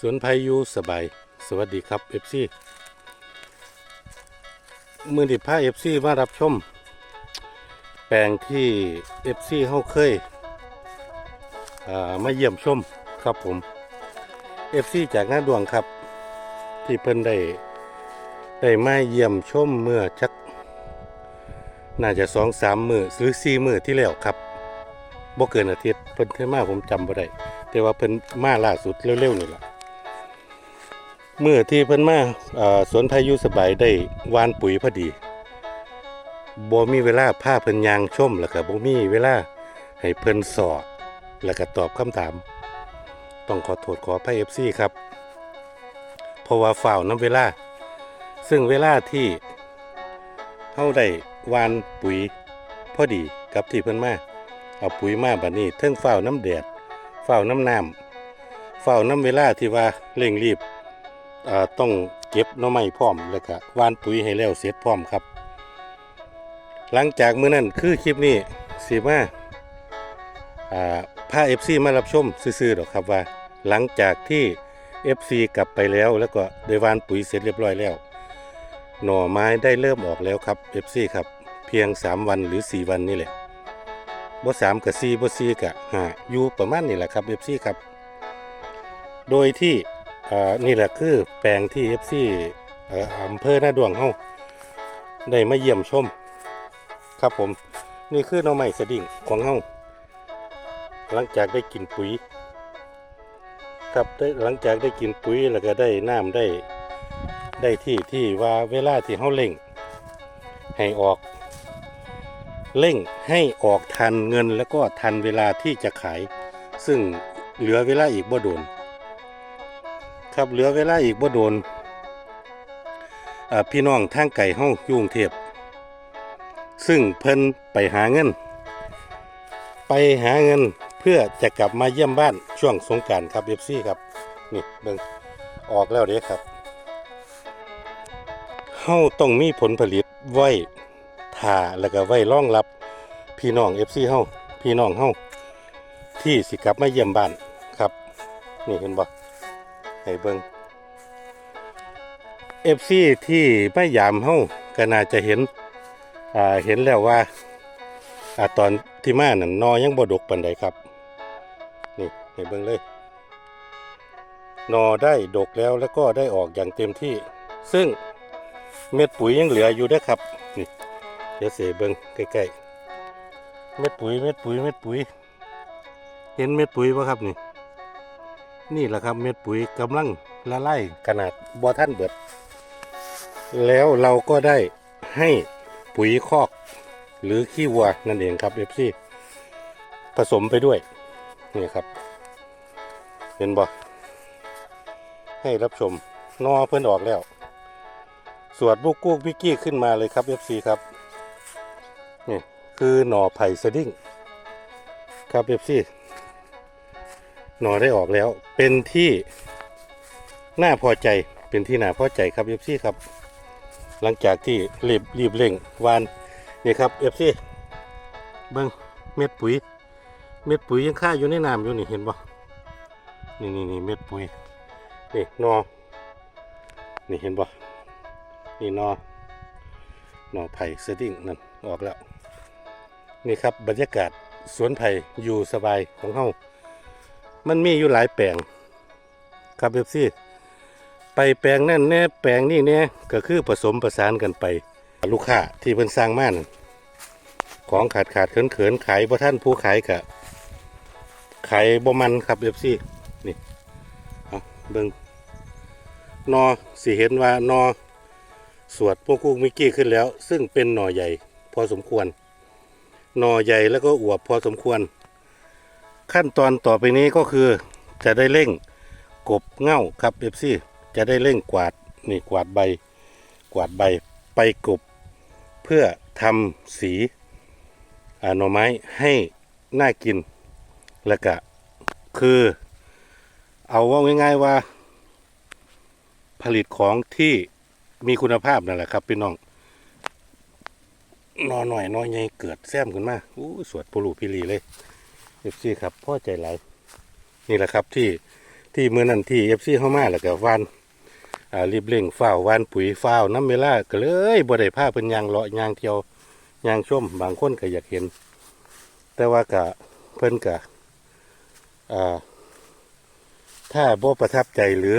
สวนไผ่ยูสบาย สวัสดีครับเอฟซีมือดิผ้าเอฟซีมารับชม แปลงที่เอฟซีเขาเคยามาเยี่ยมชมครับผมเอฟซีจากหน้าดวงครับ ที่เพิ่นได้ได้มาเยี่ยมชมเมื่อชัก น่าจะสองสามมือหรือสี่มือที่แล้วครับบ่เกินอาทิตย์เพิ่นเคยมาผมจำบ่ได้แต่ว่าเพิ่นมาล่าสุดเร็วๆนี่แหละ เมื่อที่เพิ่นมาสวนพายุสบายได้วานปุ๋ยพอดีบ่มีเวลาพาเพิ่นยางชมแล้วก็บ่มีเวลาให้เพิ่นสอบแล้วก็ตอบคำถาม ต้องขอโทษขออภัย FC ครับ เพราะว่าฝ่าวน้ำเวลา ซึ่งเวลาที่เฮาได้วานปุ๋ยพอดีกับที่เพิ่นมาเอาปุ๋ยมาบัดนี้เทิงฝ่าวน้ำแดดเฝ้าน้ำน้ำเฝ้าน้ำเวลาที่ว่าเร่งรีบ ต้องเก็บหน้อไม้พร้อมแล้วก็วานปุ๋ยให้แล้วเสร็จพร้อมครับ หลังจากมื้อนั้นคือคลิปนี้สิมาอ่าพา FC มารับชมซื่อๆดอกครับว่า หลังจากที่ FC กลับไปแล้วแล้วก็ได้วานปุ๋ยเสร็จเรียบร้อยแล้ว หน่อไม้ได้เริ่มออกแล้วครับ FC ครับเพียง 3 วันหรือ 4 วันนี่แหละบ่สามกับสี่บ่สี่กับห้าอยู่ประมาณนี้แหละครับ FC ครับ โดยที่ อ่านี่แหละคือแปลงที่เอ่ออำเภอหน้าดวงเฮาได้มาเยี่ยมชม ครับผมนี่คือหน่อไม้สดิ่งของเฮาหลังจากได้กินปุ๋ย ครับได้หลังจากได้กินปุ๋ยแล้วก็ได้น้ำได้ได้ที่ที่ว่าเวลาที่เฮาเล่ง ให้ออกเร่งให้ออกทันเงินแล้วก็ทันเวลาที่จะขาย ซึ่งเหลือเวลาอีกบ่โดน ครับเหลือเวลาอีกบ่โดนพี่น้องทางไก่ห้องยุ่งเทพซึ่งเพิ่นไปหาเงิน ไปหาเงินเพื่อจะกลับมาเยี่ยมบ้านช่วงสงการครับเอฟซีครับนี่เบิ่งออกแล้วเด้ครับเฮาต้องมีผลผลิตไว้ท่าแล้วก็ไว้รองรับ พี่น้อง FC เฮาพี่น้องเฮาที่สิกลับมาเยี่ยมบ้านครับ นี่เห็นบ่ ให้เบิ่ง FC ที่ไม่ยามเฮาก็น่าจะเห็นอ่าเห็นแล้วว่าอ่าตอนที่มานั่นนอยังบ่ดกปานใดครับ นี่ให้เบิ่งเลย นอได้ดกแล้วแล้วก็ได้ออกอย่างเต็มที่ ซึ่งเม็ดปุ๋ยยังเหลืออยู่ด้ครับ นี่เดี๋ยวเสเบิงใกล้ๆเม็ดปุ๋ยเม็ดปุ๋ยเม็ดปุ๋ย เห็นเม็ดปุ๋ยป่ะครับนี่ นี่แหละครับเม็ดปุ๋ยกำลังละลายขนาดบอท่านเบิด แล้วเราก็ได้ให้ปุ๋ยคอก หรือขี้วัวนั่นเองครับเอฟซีผสมไปด้วย นี่ครับ เห็นบ่ให้รับชมนอเพิ่อนออกแล้ว สวดบุกกุกบิกกี้ขึ้นมาเลยครับ FC ครับนี่คือหน่อไผ่สดิ้งครับ FC หน่อได้ออกแล้ว เป็นที่น่าพอใจเป็นที่น่าพอใจครับ FC ครับ หลังจากที่รีบรีบเร่งวานนี่ครับ FC เบิ้งเม็ดปุ๋ย เม็ดปุ๋ยยังค่าอยู่ในน้ำอยู่นี่เห็นบ่นี่นี่นี่เม็ดปุ๋ยนี่นอนี่เห็นบ่นี่นอหนอไผ่เซตติ้งนั่นออกแล้ว นี่ครับบรรยากาศสวนไผ่อยู่สบายของเฮา มันมีอยู่หลายแปลงครับเอฟซีไปแปลงนั่นแน่แปลงนี่แน่ก็คือผสมประสานกันไป ลูกค้าที่เพิ่นสร้างม่านของขาดขาดเขินเขินขายบ่ท่านผู้ขายกะขายบ่มันครับเอฟซีนี่เอาเบิ่งนอสิเห็นว่านอสวดพวกกุ๊กมิกกี้ขึ้นแล้ว ซึ่งเป็นหน่อใหญ่พอสมควร หน่อใหญ่แล้วก็อวบพอสมควร ขั้นตอนต่อไปนี้ก็คือจะได้เร่งกบเง่าครับเอฟซีจะได้เร่งกวาดนี่กวาดใบ กวาดใบไปกบ เพื่อทำสีอ่าหน่อไม้ให้น่ากินแล้วก็คือ เอาว่าง่ายๆว่า ผลิตของที่มีคุณภาพนั่นแหละครับพี่น้องนอหน่อยนอใหญ่เกิดแซมขึ้นมาอู้สวดปูรูพิรีเลย อฟซีครับพ่อใจหลายนี่แหละครับที่ที่เมือนั่นที่เอฟซีเข้ามาแล้วก็วานอ่ารีบเร่งฝ้าววานปุ๋ยฝ้าวน้ำเวลาก็เลยบ่ได้พาเพิ่นยางเลาะยางเที่ยวยางช่มบางคนก็อยากเห็น แต่ว่าก็เพิ่นก็อ่าถ้าบ่ประทับใจหรือ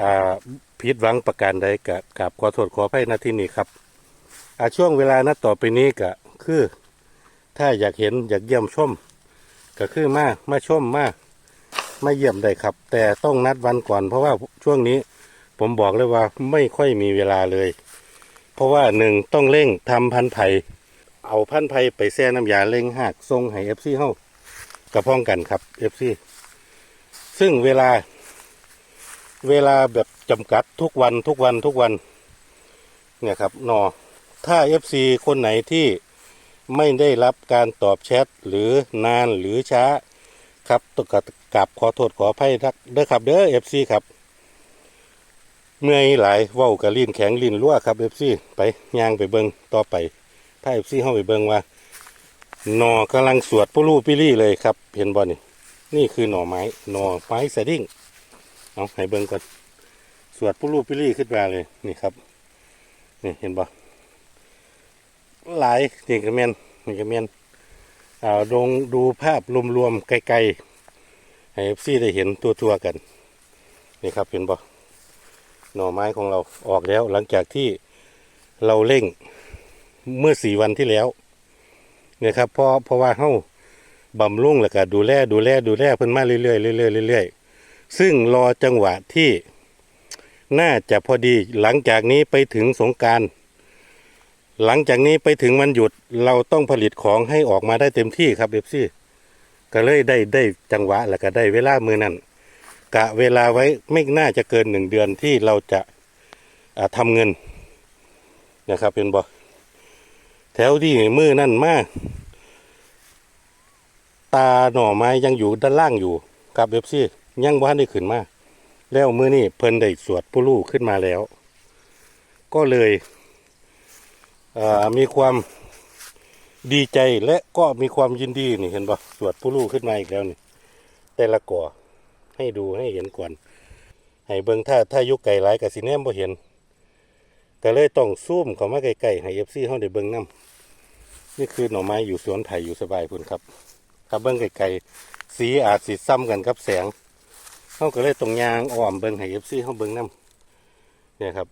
อ่าผิดหวังประการใดก็กราบขอโทษขออภัยณที่นี้ครับอ่าช่วงเวลานัดต่อไปนี้ก็คือ ถ้าอยากเห็นอยากเยี่ยมชม ก็คือมามาชมมามาเยี่ยมได้ครับ แต่ต้องนัดวันก่อน เพราะว่าช่วงนี้ผมบอกเลยว่าไม่ค่อยมีเวลาเลย เพราะว่าหนึ่งต้องเร่งทำพันธุ์ไผ่เอาพันธุ์ไผ่ไปแช่น้ำยาเร่งหากทรงให้เอฟซีเฮากระพ้องกันครับเอฟซีซึ่งเวลา เวลาแบบจำกัดทุกวันทุกวันทุกวัน เนี่ยครับนอถ้าเอฟซีคนไหนที่ ไม่ได้รับการตอบแชทหรือนานหรือช้าครับต้องกราบขอโทษขออภัยทักเด้อครับเด้อเอฟซีครับ เมื่อยหลายเว้ากับลิ้นแข็งลิ้นรั่วครับเอฟซีไปย่างไปเบิงต่อไปถ้าเอฟซีเข้าไปเบิงว่าหน่อกำลังสวดผู้ลู่ปิลี่เลยครับ เห็นบอลนี่นี่คือหน่อไม้หน่อไม้สะดิ้งเอาให้เบิงก่อนสวดผู้ลู่ปิลี่ขึ้นมาเลยนี่ครับนี่เห็นบ่ หลายนี่ก็แมนนี่ก็แมนอ่าลงดูภาพรวมๆไกลๆให้เอฟซีได้เห็นตัวๆกัน นี่ครับเห็นบ่หน่อไม้ของเราออกแล้ว หลังจากที่เราเร่งเมื่อสี่วันที่แล้วเนี่ยครับเพราะเพราะว่าเฮ้าบำรุงแล้วก็ดูแลดูแลดูแลเพิ่นมาเรื่อยๆเรื่อยๆเรื่อยๆซึ่งรอจังหวะที่น่าจะพอดีหลังจากนี้ไปถึงสงการ หลังจากนี้ไปถึงวันหยุดเราต้องผลิตของให้ออกมาได้เต็มที่ครับเอฟซี่ก็เลยได้ได้จังหวะแล้วก็ได้เวลามือนั้นกะเวลาไว้ไม่น่าจะเกินหนึ่งเดือนที่เราจะาทำเงินนะครับเป็นบอแถวที่มือนั่นมาตาหน่อไม้ยังอยู่ด้านล่างอยู่ครับเอฟซี่ยังว่านได้ขึ้นมาแล้วมือนี่เพิ่นได้สวดผู้ลูกขึ้นมาแล้ว ก็เลย มีความดีใจและก็มีความยินดีนี่เห็นปะสวดผู้ลูกขึ้นมาอีกแล้วนี่แต่ละก่อให้ดูให้เห็นก่อน ให้เบิ่งถ้าถ้ายุกไก่หลายกับสีแนมบ่เห็นก็เลยต้องซูมเข้ามาใกล้ๆให้เอฟซีเฮาได้เบิ่งนํนี่คือหน่อไม้อยู่สวนไผ่อยู่สบายพุ่นครับครับเบิ่งไกลๆสีอาจสีซ้ำกันกับแสงเฮาก็เลยต้องยางอ้อมเบิ่งให้เอฟซีเฮาเบิ่งนํเนี่ยครับ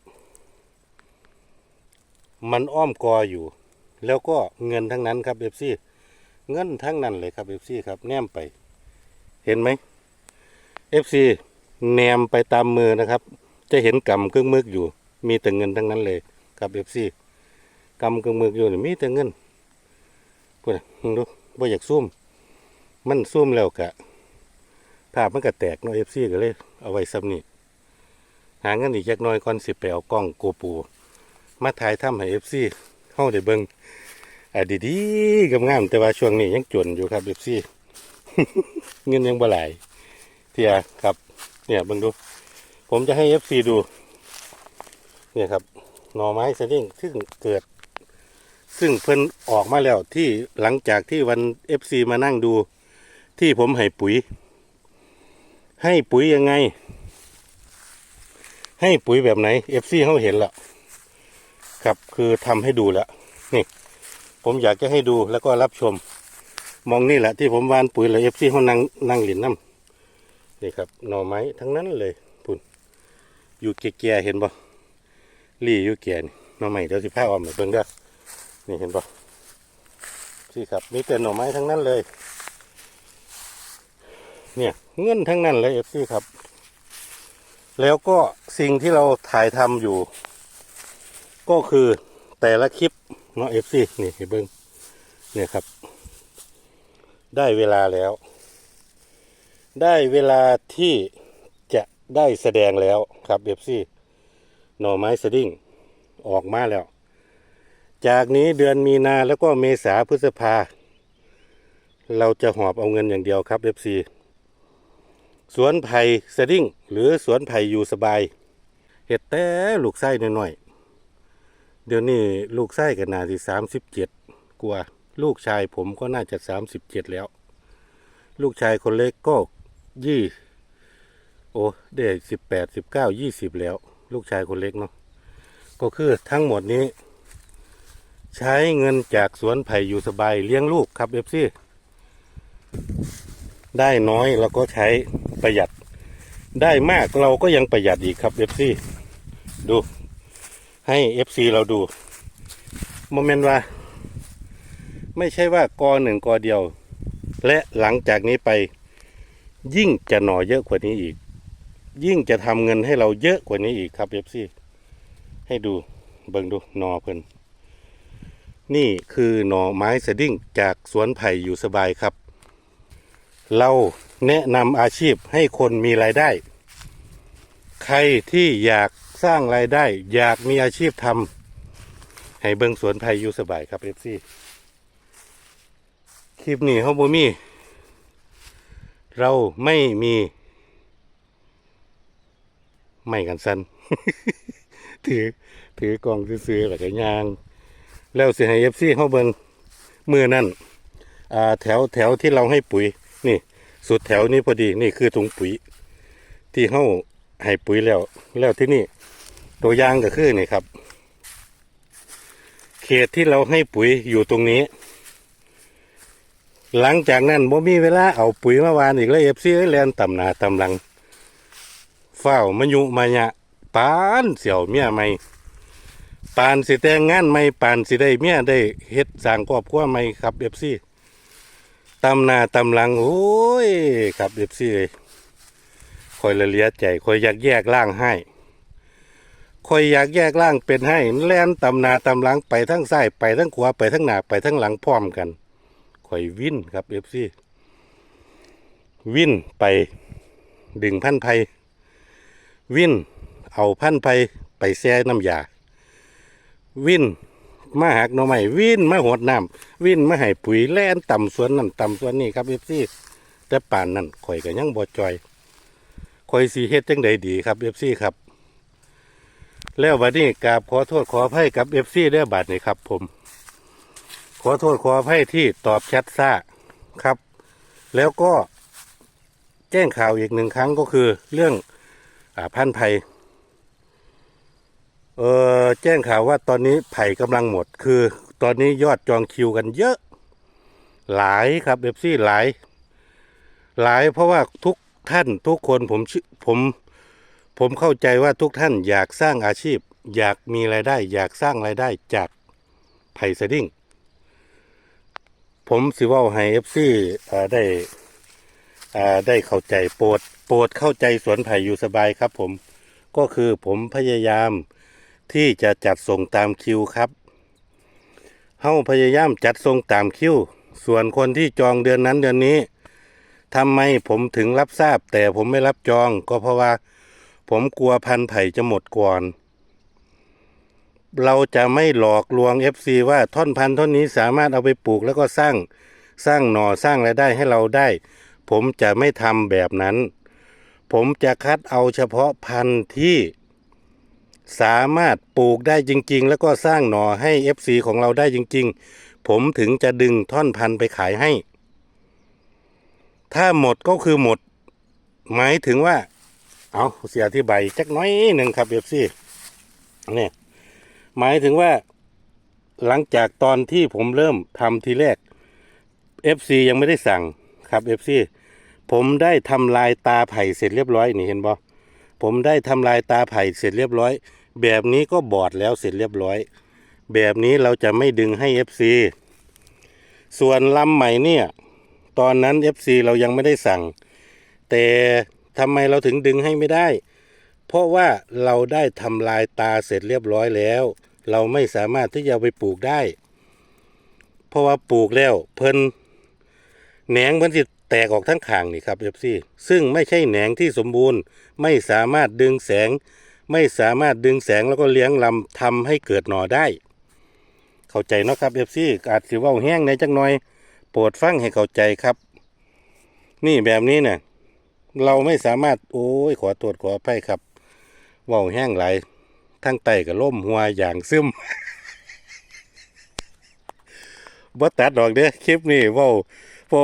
มันอ้อมกออยู่ แล้วก็เงินทั้งนั้นครับเอฟซีเงินทั้งนั้นเลยครับเอฟซีครับแนมไป เห็นไหมเอฟซีแนมไปตามมือนะครับ จะเห็นกำเครื่องมืออยู่ มีแต่เงินทั้งนั้นเลยครับเอฟซีกำเครื่องมืออยู่นี่มีแต่เงินพูดนะมึงดูบ่อยากซุ่มมันซุ่มแล้วกะภาพมันก็แตกเนาะเอฟซีก็เลย เอาไว้ซ้ำนี่หาเงินอีกจักน้อยก่อนสิไปเอากล้องโกปู มาถ่ายทำให้เอฟซีเข้าได้เบิงอ่าดีๆกำงามแต่ว่าช่วงนี้ยังจนอยู่ครับเอฟซีเงินยังบ่หลายเทียครับ เนี่ยเบิ่งดู ผมจะให้เอฟซีดู เนี่ยครับหน่อไม้สดิ้งซึ่งเกิด ซึ่งเพิ่นออกมาแล้วที่หลังจากที่วันเอฟซีมานั่งดู ที่ผมให้ปุ๋ย ให้ปุ๋ยยังไง ให้ปุ๋ยแบบไหนเอฟซีเขาเห็นแล้ว ครับคือทำให้ดูแล้วนี่ ผมอยากจะให้ดูแล้วก็รับชม มองนี่แหละที่ผมวานปุ๋ยเลยเอฟซีเขานั่งนั่งหลินน้ำนี่ครับหน่อไม้ทั้งนั้นเลยพุ่นอยู่แก่ๆเห็นบ่รี่อยู่แก่นี่หน่อไม้เดี๋ยวสิพาออมห้เบิ่งเด้อนี่เห็นบ่ที่ครับมีแต่หน่อไม้ทั้งนั้นเลย เนี่ยเงินทั้งนั้นเลยเอฟซีครับ แล้วก็สิ่งที่เราถ่ายทำอยู่ ก็คือแต่ละคลิปเนาะเอฟซีนี่ให้เบิ้งเนี่ยครับ ได้เวลาแล้ว ได้เวลาที่จะได้แสดงแล้วครับเอฟซีหน่อไม้สดิ้งออกมาแล้ว จากนี้เดือนมีนาแล้วก็เมษาพฤษภา เราจะหอบเอาเงินอย่างเดียวครับเอฟซีสวนไผ่สดิ้งหรือสวนไผ่อยู่สบายเห็ดแต่ลูกไส้หน้อยๆ เดี๋ยวนี้ลูกไส้ก็น่าสิสามสิบเจ็ดกว่า ลูกชายผมก็น่าจะสามสิบเจ็ดแล้ว ลูกชายคนเล็กก็ยี่ โอ้ได้สิบแปดสิบเก้ายี่สิบแล้ว ลูกชายคนเล็กเนาะก็คือทั้งหมดนี้ ใช้เงินจากสวนไผ่อยู่สบายเลี้ยงลูกครับเอฟซีได้น้อยเราก็ใช้ประหยัด ได้มากเราก็ยังประหยัดอีกครับเอฟซีดู ให้เอฟซีเราดูโมเมนต์ว่า ไม่ใช่ว่ากอหนึ่งกอเดียว และหลังจากนี้ไป ยิ่งจะหน่อเยอะกว่านี้อีก ยิ่งจะทำเงินให้เราเยอะกว่านี้อีกครับเอฟซีให้ดูเบิ่งดูหนอเพิ่นนี่คือหน่อไม้สดิ้งจากสวนไผ่อยู่สบายครับ เราแนะนำอาชีพให้คนมีรายได้ ใครที่อยาก สร้างรายได้ อยากมีอาชีพทำให้เบิงสวนไผ่อยู่สบายครับเอฟซีคลิปนี้เฮาบ่มี เราไม่มี ไม่กันสันถือถือกล่องซื้อๆแล้วก็ยาง แล้วเสิให้เอฟซีเขาเบิงมือนั่นแถวแถวที่เราให้ปุ๋ย นี่ สุดแถวนี้พอดีนี่คือถุงปุ๋ย ที่เขาให้ปุ๋ยแล้ว แล้วที่นี่ ตัวอยางก็คือนี่ครับ เขตที่เราให้ปุ๋ยอยู่ตรงนี้ หลังจากนั้นบ่มีเวลาเอาปุ๋ยมาวานอีกแล้วเอฟซีแลนต่ำหนาต่ำหลังเฝ้ามายุมายะปานเสี่ยวเมียใหม่ปานสิแต่งงานใหม่ปานสิได้เมียได้เฮ็ดสร้างครอบครัวใหม่ครับเอฟซีตำหนาตำหลังโอ้ยครับเอฟซีเอ้ยคอยละเลียใจคอยอยากแยกล่างให้ คอยอยากแยกล่างเป็นให้แล่นตำนาตำหลังไปทั้งซ้ายไปทั้งขวาไปทั้งหน้าไปทั้งหลังพร้อมกันข่อยวินครับเอฟซีวินไปดึงพันไพวินเอาพันไพไปแช่น้ำยา วินมาหักหน่อไม้วินมาหดน้ำวินมาให้ปุ๋ยแล่นต่ำสวนนั่นต่ำสวนนี่ครับเอฟซีแต่ป่านนั่นข่อยก็ยังบ่จอยข่อยสีเฮ็ดจังใดดีครับเอฟซีครับ แล้วบัดนี้กราบขอโทษขออภัยกับเอฟซีได้อบาดนี่ครับ ผม ขอโทษขออภัยที่ตอบแชทซ่าครับ แล้วก็แจ้งข่าวอีกหนึ่งครั้งก็คือเรื่องอาพันธุ์ไผ่เออแจ้งข่าวว่าตอนนี้ไผ่กำลังหมด คือตอนนี้ยอดจองคิวกันเยอะ หลายครับเอฟซีหลาย หลายเพราะว่าทุกท่านทุกคนผมชผม ผมเข้าใจว่าทุกท่านอยากสร้างอาชีพ อยากมีรายได้ อยากสร้างรายได้จากไผ่สดิ้งผมสิว่าให้เอฟซีได้ได้เข้าใจโปรดโปรดเข้าใจสวนไผ่อยู่สบายครับผมก็คือผมพยายามที่จะจัดส่งตามคิวครับเฮาพยายามจัดส่งตามคิวส่วนคนที่จองเดือนนั้นเดือนนี้ทำไมผมถึงรับทราบ แต่ผมไม่รับจองก็เพราะว่า ผมกลัวพันไผ่จะหมดก่อน เราจะไม่หลอกลวง FC ว่าท่อนพันธุ์ท่อนนี้สามารถเอาไปปลูกแล้วก็สร้างสร้างหน่อสร้างรายได้ให้เราได้ ผมจะไม่ทำแบบนั้น ผมจะคัดเอาเฉพาะพันธุ์ที่สามารถปลูกได้จริง ๆ แล้วก็สร้างหน่อให้ FC ของเราได้จริง ๆ ผมถึงจะดึงท่อนพันธุ์ไปขายให้ ถ้าหมดก็คือหมด หมายถึงว่า เอาเสียอธิบายจักน้อยหนึ่งครับ FC เนี่ยหมายถึงว่า หลังจากตอนที่ผมเริ่มทำทีแรก FC ยังไม่ได้สั่งครับ FC ผมได้ทำลายตาไผ่เสร็จเรียบร้อยนี่เห็นบ่ผมได้ทำลายตาไผ่เสร็จเรียบร้อย แบบนี้ก็บอดแล้วเสร็จเรียบร้อย แบบนี้เราจะไม่ดึงให้ FC ส่วนลำใหม่เนี่ย ตอนนั้น FC เรายังไม่ได้สั่ง แต่ ทำไมเราถึงดึงให้ไม่ได้ เพราะว่าเราได้ทำลายตาเสร็จเรียบร้อยแล้ว เราไม่สามารถที่จะไปปลูกได้ เพราะว่าปลูกแล้วเพิ่นแหนงมันจะแตกออกทั้งข้างนี่ครับเอฟซีซึ่งไม่ใช่แหนงที่สมบูรณ์ ไม่สามารถดึงแสง ไม่สามารถดึงแสงแล้วก็เลี้ยงลำทำให้เกิดหน่อได้ เข้าใจเนาะครับเอฟซีอาจสิว่าแห้งในจักหน่อย โปรดฟังให้เข้าใจครับ นี่แบบนี้เนี่ย เราไม่สามารถโอ้ยขอตรวจขออภัยครับว่าแห้งไหลทั้งไตกับล่มหัวอย่างซึมบ่ตัดดอกเด้อคลิปนี้ว้าพอ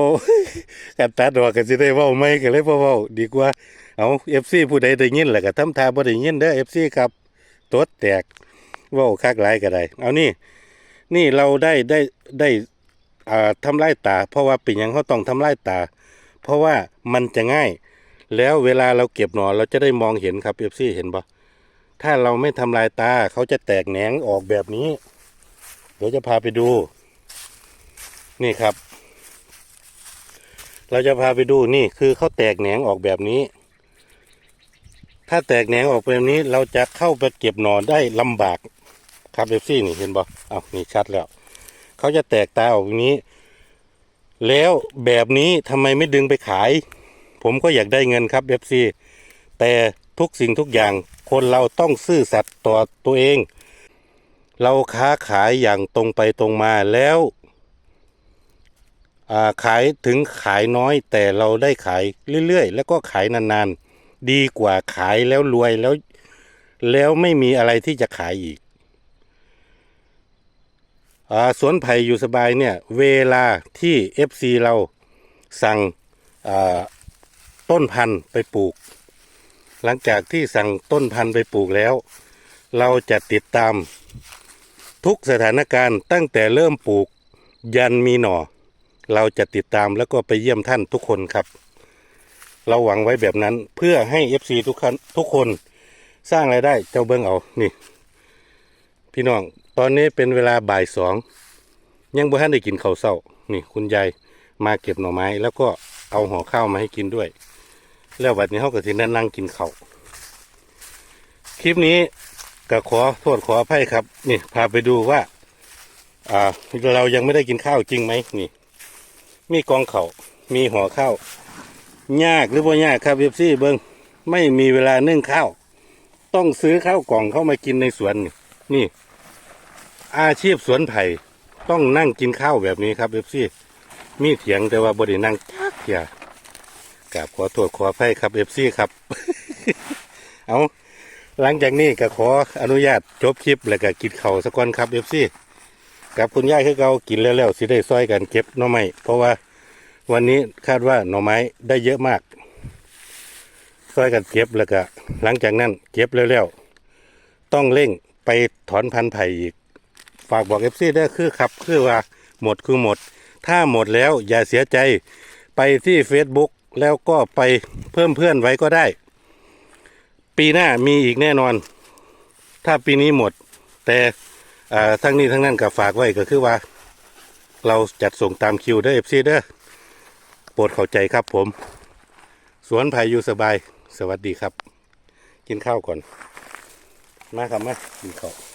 กันตัดดอกก็สิได้ว้าไม่ก็เลยบ่ว้าดีกว่าเอาเอฟซีผู้ใดได้ยินแหละก็ทำทาบ่ได้ยินเด้อเอฟซีครับตดแตกว้าคักหลายก็ได้เอานี่ นี่เราได้ได้ได้อ่าทำลายตา เพราะว่าเป็นหยังเขาต้องทำลายตา เพราะว่ามันจะง่าย แล้วเวลาเราเก็บหนอนเราจะได้มองเห็นครับเอฟซี่เห็นบ่ถ้าเราไม่ทำลายตาเขาจะแตกแหนงออกแบบนี้ เดี๋ยวจะพาไปดู นี่ครับ เราจะพาไปดูนี่คือเขาแตกแหนงออกแบบนี้ ถ้าแตกแหนงออกแบบนี้ เราจะเข้าไปเก็บหนอนได้ลำบากครับเอฟซี่นี่เห็นบ่อ้าวนี่ชัดแล้วเขาจะแตกตาออกอย่างนี้ แล้วแบบนี้ทำไมไม่ดึงไปขาย ผมก็อยากได้เงินครับเอฟซีแต่ทุกสิ่งทุกอย่างคนเราต้องซื่อสัตย์ต่อตัวเอง เราค้าขายอย่างตรงไปตรงมาแล้วาขายถึงขายน้อยแต่เราได้ขายเรื่อยๆ แล้วก็ขายนานๆ ดีกว่าขายแล้วรวยแล้ว แล้วไม่มีอะไรที่จะขายอีกอสวนไผ่อยู่สบายเนี่ย เวลาที่ FC เราสั่ง ต้นพันธุ์ไปปลูก หลังจากที่สั่งต้นพันธุ์ไปปลูกแล้ว เราจะติดตาม ทุกสถานการณ์ตั้งแต่เริ่มปลูกยันมีหน่อ เราจะติดตามแล้วก็ไปเยี่ยมท่านทุกคนครับ เราหวังไว้แบบนั้นเพื่อให้ FC ทุกคนทุกคนสร้างรายได้เจ้าเบิ้งเอานี่ พี่น้องตอนนี้เป็นเวลาบ่ายสองยังบ่ทันได้กินข้าวเช้านี่ คุณยายมาเก็บหน่อไม้ แล้วก็เอาห่อข้าวมาให้กินด้วย แล้วบัดนี้เขาก็สินั่งนั่งกินเข้าคลิปนี้ก็ขอโทษขออภัยครับ นี่ พาไปดูว่า อ่า เรายังไม่ได้กินข้าวจริงไหมนี่ มีกองเขา่ามีห่อข้าวยากหรือบ่ยากครับเอฟซี่เบิงไม่มีเวลานึ่งข้าว ต้องซื้อข้าวกล่องเข้ามากินในสวนนี่ อาชีพสวนไผ่ต้องนั่งกินข้าวแบบนี้ครับเอฟซี่มีเถียงแต่ว่าบรินั่งจักเถีย กราบขอโทษขออภัยครับเอฟซีครับ เอาหลังจากนี้ก็ขออนุญาตจบคลิปแล้วก็กินเข้าสักก่อนครับเอฟซีกับคุณย่าคือเรากินแล้วแล้วสิได้ซอยกันเก็บหน่อไม้เพราะว่าวันนี้คาดว่าหน่อไม้ได้เยอะมากซอยกันเก็บแล้วก็หลังจากนั้นเก็บแล้วๆต้องเร่งไปถอนพันธุ์ไผ่อีก ฝากบอกเอฟซีได้คือครับคือว่าหมดคือหมด ถ้าหมดแล้วอย่าเสียใจไปที่ Facebook แล้วก็ไปเพิ่มเพื่อนไว้ก็ได้ ปีหน้ามีอีกแน่นอน ถ้าปีนี้หมด แต่ทั้งนี้ทั้งนั้นก็ฝากไว้ก็คือว่า เราจัดส่งตามคิวเด้อเอฟซีเด้อโปรดเข้าใจครับผม สวนไผ่อยู่สบาย สวัสดีครับ กินข้าวก่อน มาครับมากินข้าว